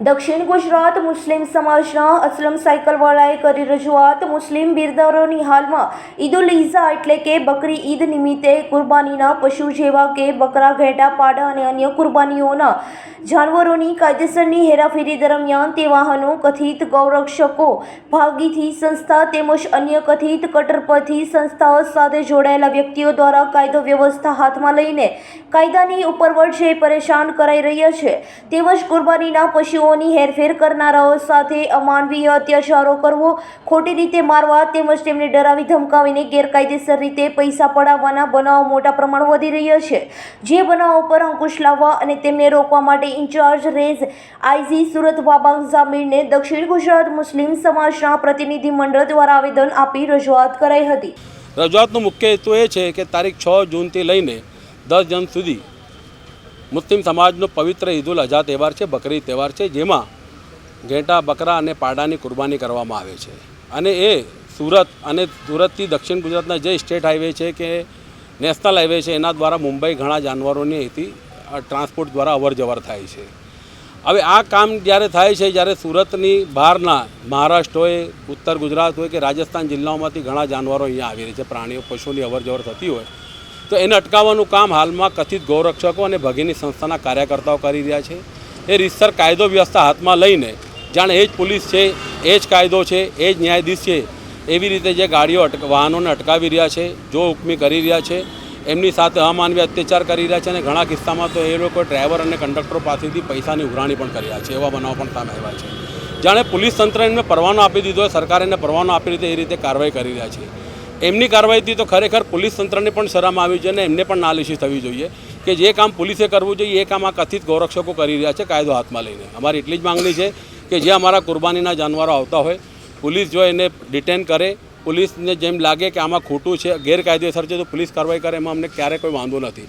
દક્ષિણ ગુજરાત મુસ્લિમ સમાજના અસલમ સાયકલવાળાએ કરી રજૂઆત. મુસ્લિમ બિરદારોની હાલમાં ઈદ ઉલ ઇઝા એટલે કે બકરી ઈદ નિમિત્તે કુરબાનીના પશુ જેવા કે બકરા, ઘેટા, પાડા અને અન્ય કુરબાનીઓના જાનવરોની કાયદેસરની હેરાફેરી દરમિયાન તે વાહનો કથિત ગૌરક્ષકો, ભાગીથી સંસ્થા તેમજ અન્ય કથિત કટ્ટરપંથી સંસ્થાઓ સાથે જોડાયેલા વ્યક્તિઓ દ્વારા કાયદો વ્યવસ્થા હાથમાં લઈને કાયદાની ઉપરવટ જે પરેશાન કરાઈ રહ્યા છે. તેમજ કુરબાનીના પશુઓની હેરફેર કરનારાઓ સાથે અમાનવીય અત્યાચારો કરવો, ખોટી રીતે મારવા તેમજ તેમને ડરાવી ધમકાવીને ગેરકાયદેસર રીતે પૈસા પડાવવાના બનાવો મોટા પ્રમાણ વધી રહ્યા છે. જે બનાવો પર અંકુશ લાવવા અને તેમને રોકવા માટે incharge range IG Surat Wabang જામીરને દક્ષિણ ગુજરાત મુસ્લિમ સમાજના પ્રતિનિધિ મંડળ દ્વારા આવેદન આપી રજૂઆત કરાઈ હતી. રજૂઆતનો મુખ્ય હેતુ એ છે કે તારીખ છ જૂનથી લઈને દસ જૂન સુધી મુસ્લિમ સમાજનો પવિત્ર ઈદ ઉલ અઝા તહેવાર છે, બકરી તહેવાર છે, જેમાં ઘેંટા, બકરા અને પાડાની કુરબાની કરવામાં આવે છે. અને એ સુરત અને સુરતથી દક્ષિણ ગુજરાતના જે સ્ટેટ હાઈવે છે કે નેશનલ હાઈવે છે, એના દ્વારા મુંબઈ ઘણા જાનવરોની અહીંથી ટ્રાન્સપોર્ટ દ્વારા અવર જવર થાય છે. હવે આ કામ જ્યારે થાય છે, જ્યારે સુરતની બહારના મહારાષ્ટ્ર હોય, ઉત્તર ગુજરાત હોય કે રાજસ્થાન જિલ્લાઓમાંથી ઘણા જાનવરો અહીંયા આવી રહી છે, પ્રાણીઓ, પશુની અવર જવર થતી હોય તો એને અટકાવવાનું કામ હાલમાં કથિત ગૌરક્ષકો અને ભગીની સંસ્થાના કાર્યકર્તાઓ કરી રહ્યા છે. એ રીતસર કાયદો વ્યવસ્થા હાથમાં લઈને જાણે એ જ પોલીસ છે, એ જ કાયદો છે, એ જ ન્યાયાધીશ છે, એવી રીતે જે ગાડીઓ અટક, વાહનોને અટકાવી રહ્યા છે, જો હુકમી કરી રહ્યા છે, એમની સાથે અમાનવી અત્યાચાર કરી રહ્યા છે અને ઘણા કિસ્સામાં તો એ લોકો ડ્રાઈવર અને કંડક્ટરો પાસેથી પૈસાની ઉઘરાણી પણ કરી રહ્યા છે, એવા બનાવ પણ સામે આવ્યા છે. જાણે પોલીસ તંત્ર એમને પરવાનો આપી દીધો હોય સરકારે એને પરવાનો આપી દીધો એ રીતે કાર્યવાહી કરી રહ્યા છે. એમની કાર્યવાહીથી તો ખરેખર પોલીસ તંત્રને પણ શરમ આવી જોઈએ અને એમને પણ નાલિશી થવી જોઈએ કે જે કામ પોલીસે કરવું જોઈએ, એ કામ આ કથિત ગૌરક્ષકો કરી રહ્યા છે કાયદો હાથમાં લઈને. અમારી એટલી જ માંગણી છે કે જે અમારા કુરબાનીના જાનવરો આવતા હોય, પોલીસ જો એને ડિટેન કરે, પોલીસને જેમ લાગે કે આમાં ખોટું છે, ગેરકાયદેસર છે, તો પોલીસ કાર્યવાહી કરે, એમાં અમને ક્યારેય કોઈ વાંધો નથી.